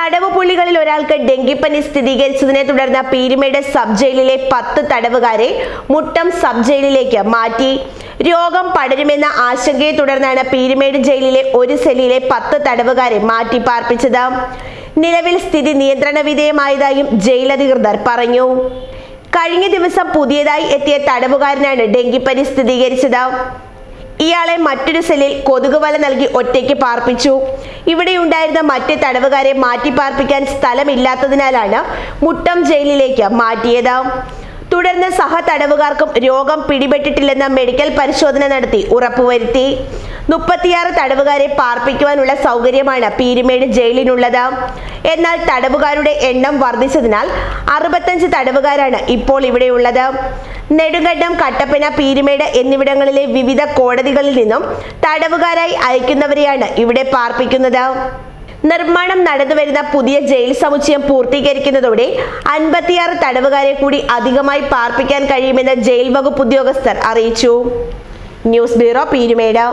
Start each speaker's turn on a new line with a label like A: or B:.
A: തടവ് പുള്ളികളിൽ ഒരാൾക്ക് ഡെങ്കിപ്പനി സ്ഥിരീകരിച്ചതിനെ തുടർന്ന് പീരുമേട് സബ് ജയിലിലെ പത്ത് തടവുകാരെ മുട്ടം സബ് ജയിലിലേക്ക് മാറ്റി. രോഗം പടരുമെന്ന ആശങ്കയെ തുടർന്നാണ് പീരുമേട് ജയിലിലെ ഒരു സെല്ലിലെ പത്ത് തടവുകാരെ മാറ്റി പാർപ്പിച്ചത്. നിലവിൽ സ്ഥിതി നിയന്ത്രണ വിധേയമായതായും ജയിൽ അധികൃതർ പറഞ്ഞു. കഴിഞ്ഞ ദിവസം പുതിയതായി എത്തിയ തടവുകാരനാണ് ഡെങ്കിപ്പനി സ്ഥിരീകരിച്ചത്. ഇയാളെ മറ്റൊരു സെല്ലിൽ കൊതുകുവല നൽകി ഒറ്റയ്ക്ക് പാർപ്പിച്ചു. ഇവിടെയുണ്ടായിരുന്ന മറ്റ് തടവുകാരെ മാറ്റി പാർപ്പിക്കാൻ സ്ഥലമില്ലാത്തതിനാലാണ് മുട്ടം ജയിലിലേക്ക് മാറ്റിയത്. തുടർന്ന് സഹ തടവുകാർക്കും രോഗം പിടിപെട്ടിട്ടില്ലെന്ന മെഡിക്കൽ പരിശോധന നടത്തി ഉറപ്പുവരുത്തി. മുപ്പത്തിയാറ് തടവുകാരെ പാർപ്പിക്കുവാനുള്ള സൗകര്യമാണ് പീരുമേട് ജയിലിനുള്ളത്. എന്നാൽ തടവുകാരുടെ എണ്ണം വർദ്ധിച്ചതിനാൽ അറുപത്തഞ്ച് തടവുകാരാണ് ഇപ്പോൾ ഇവിടെയുള്ളത്. നെടുങ്കണ്ടം കട്ടപ്പന പീരുമേട് എന്നിവിടങ്ങളിലെ വിവിധ കോടതികളിൽ നിന്നും തടവുകാരായി അയക്കുന്നവരെയാണ് ഇവിടെ പാർപ്പിക്കുന്നത്. നിർമ്മാണം നടന്നുവരുന്ന പുതിയ ജയിൽ സമുച്ചയം പൂർത്തീകരിക്കുന്നതോടെ അൻപത്തിയാറ് തടവുകാരെ കൂടി അധികമായി പാർപ്പിക്കാൻ കഴിയുമെന്ന് ജയിൽ വകുപ്പ് ഉദ്യോഗസ്ഥർ അറിയിച്ചു. News bureau Peermade.